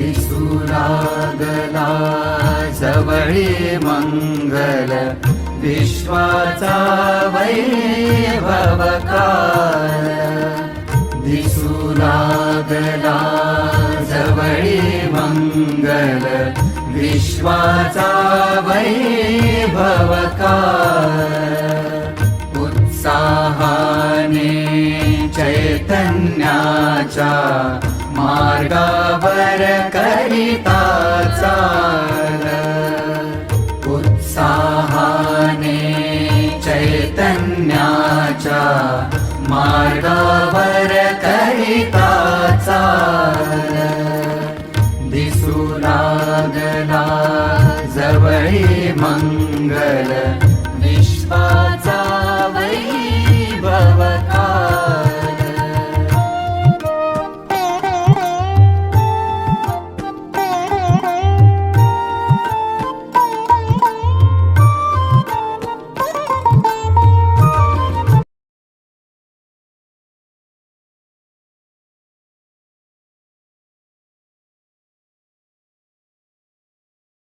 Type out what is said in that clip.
दिसू जवळे मंगल विश्वाचा वैभव काल दिसू लागला मंगल विश्वाचा वैभव काल उत्साहाने चैतन्याचा मार्गावर करिता चाल. उत्साहाने चैतन्याच्या मार्गावर करिता चाल. दिसू लागला जवळी मंगल